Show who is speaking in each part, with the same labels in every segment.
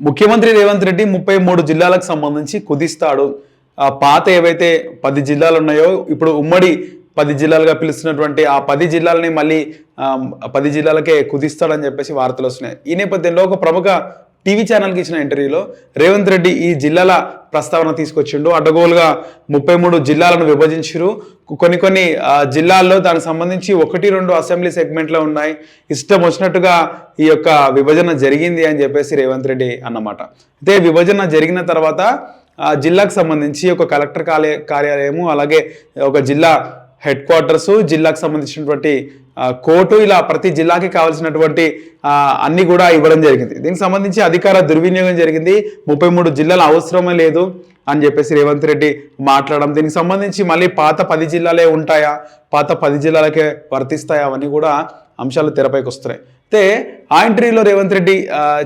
Speaker 1: ముఖ్యమంత్రి రేవంత్ రెడ్డి ముప్పై మూడు జిల్లాలకు సంబంధించి కుదిస్తాడు. ఆ పాత ఏవైతే పది జిల్లాలు ఉన్నాయో ఇప్పుడు ఉమ్మడి పది జిల్లాలుగా పిలుస్తున్నటువంటి ఆ పది జిల్లాలని మళ్ళీ పది జిల్లాలకే కుదిస్తాడని చెప్పేసి వార్తలు వస్తున్నాయి. ఈ నేపథ్యంలో ఒక ప్రముఖ టీవీ ఛానల్కి ఇచ్చిన ఇంటర్వ్యూలో రేవంత్ రెడ్డి ఈ జిల్లాల ప్రస్తావన తీసుకొచ్చిండు. అడ్డగోలుగా ముప్పై మూడు జిల్లాలను విభజించారు కొన్ని కొన్ని జిల్లాల్లో దానికి సంబంధించి ఒకటి రెండు అసెంబ్లీ సెగ్మెంట్లో ఉన్నాయి. ఇష్టం వచ్చినట్టుగా ఈ యొక్క విభజన జరిగింది అని చెప్పేసి రేవంత్ రెడ్డి అన్నమాట. అయితే విభజన జరిగిన తర్వాత ఆ జిల్లాకు సంబంధించి ఒక కలెక్టర్ కార్య కార్యాలయము అలాగే ఒక జిల్లా హెడ్ క్వార్టర్సు జిల్లాకు సంబంధించినటువంటి కోర్టు ఇలా ప్రతి జిల్లాకి కావాల్సినటువంటి అన్ని కూడా ఇవ్వడం జరిగింది. దీనికి సంబంధించి అధికార దుర్వినియోగం జరిగింది. ముప్పై మూడు జిల్లాలు అవసరమే లేదు అని చెప్పేసి రేవంత్ రెడ్డి మాట్లాడడం. దీనికి సంబంధించి మళ్ళీ పాత పది జిల్లాలే ఉంటాయా? పాత పది జిల్లాలకే వర్తిస్తాయా? అవన్నీ కూడా అంశాలు తెరపైకి వస్తున్నాయి. అయితే ఆ ఇంటర్వ్యూలో రేవంత్ రెడ్డి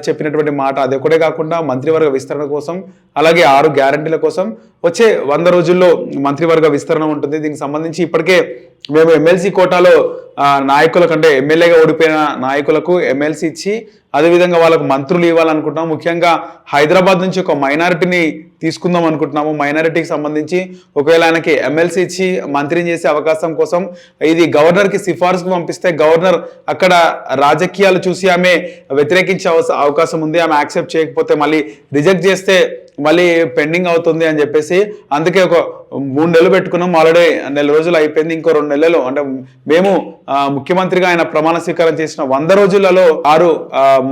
Speaker 1: చెప్పినటువంటి మాట అది. ఒకటే కాకుండా మంత్రివర్గ విస్తరణ కోసం అలాగే ఆరు గ్యారంటీల కోసం వచ్చే వంద రోజుల్లో మంత్రివర్గ విస్తరణ ఉంటుంది. దీనికి సంబంధించి ఇప్పటికే మేము ఎమ్మెల్సీ కోటాలో నాయకుల నాయకులకు అంటే ఎమ్మెల్యేగా ఓడిపోయిన నాయకులకు ఎమ్మెల్సీ ఇచ్చి అదేవిధంగా వాళ్ళకు మంత్రులు ఇవ్వాలనుకుంటున్నాం. ముఖ్యంగా హైదరాబాద్ నుంచి ఒక మైనారిటీని తీసుకుందాం అనుకుంటున్నాము. మైనారిటీకి సంబంధించి ఒకవేళ ఆయనకి ఎమ్మెల్సీ ఇచ్చి మంత్రిని చేసే అవకాశం కోసం ఇది గవర్నర్కి సిఫార్సుకు పంపిస్తే గవర్నర్ అక్కడ రాజకీయ రాజకీయాలు చూసి ఆమె వ్యతిరేకించే అవకాశం ఉంది. ఆమె యాక్సెప్ట్ చేయకపోతే మళ్ళీ రిజెక్ట్ చేస్తే మళ్ళీ పెండింగ్ అవుతుంది అని చెప్పేసి అందుకే ఒక మూడు నెలలు పెట్టుకున్నాం. ఆల్రెడీ నెల రోజులు అయిపోయింది ఇంకో రెండు నెలలు. అంటే మేము ముఖ్యమంత్రిగా ఆయన ప్రమాణ స్వీకారం చేసిన వంద రోజులలో ఆరు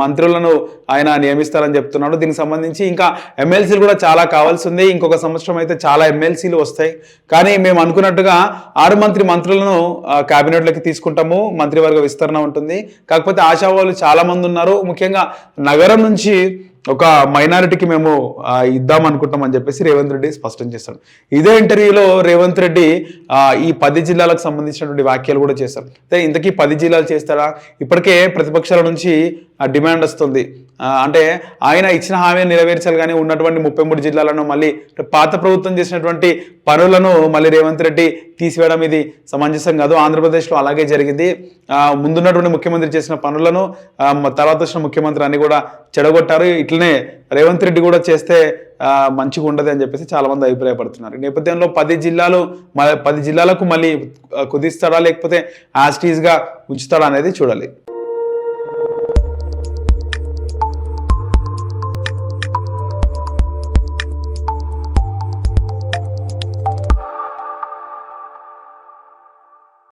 Speaker 1: మంత్రులను ఆయన నియమిస్తారని చెప్తున్నాడు. దీనికి సంబంధించి ఇంకా ఎమ్మెల్సీలు కూడా చాలా కావాల్సి ఉంది. ఇంకొక సంవత్సరం అయితే చాలా ఎమ్మెల్సీలు వస్తాయి. కానీ మేము అనుకున్నట్టుగా ఆరు మంత్రి మంత్రులను క్యాబినెట్లోకి తీసుకుంటాము. మంత్రివర్గ విస్తరణ ఉంటుంది. కాకపోతే ఆశావాళ్ళు చాలా మంది ఉన్నారు. ముఖ్యంగా నగరం నుంచి ఒక మైనారిటీకి మేము ఇద్దాం అనుకుంటాం అని చెప్పేసి రేవంత్ రెడ్డి స్పష్టం చేశాడు ఇదే ఇంటర్వ్యూలో రేవంత్ రెడ్డి ఈ పది జిల్లాలకు సంబంధించినటువంటి వ్యాఖ్యలు కూడా చేశారు. అయితే ఇంతకీ పది జిల్లాలు చేస్తారా? ఇప్పటికే ప్రతిపక్షాల నుంచి డిమాండ్ వస్తుంది. అంటే ఆయన ఇచ్చిన హామీని నెరవేర్చాలి కానీ ఉన్నటువంటి ముప్పై మూడు జిల్లాలను మళ్ళీ పాత ప్రభుత్వం చేసినటువంటి పనులను మళ్ళీ రేవంత్ రెడ్డి తీసివేయడం ఇది సమంజసం కాదు. ఆంధ్రప్రదేశ్లో అలాగే జరిగింది. ముందున్నటువంటి ముఖ్యమంత్రి చేసిన పనులను తర్వాత వచ్చిన ముఖ్యమంత్రి అన్ని కూడా చెడగొట్టారు. ఇట్లనే రేవంత్ రెడ్డి కూడా చేస్తే మంచిగా ఉండదు అని చెప్పేసి చాలా మంది అభిప్రాయపడుతున్నారు. ఈ నేపథ్యంలో పది జిల్లాలు మ- పది జిల్లాలకు మళ్ళీ కుదిస్తాడా లేకపోతే యాస్టీజ్గా ఉంచుతాడా అనేది చూడాలి.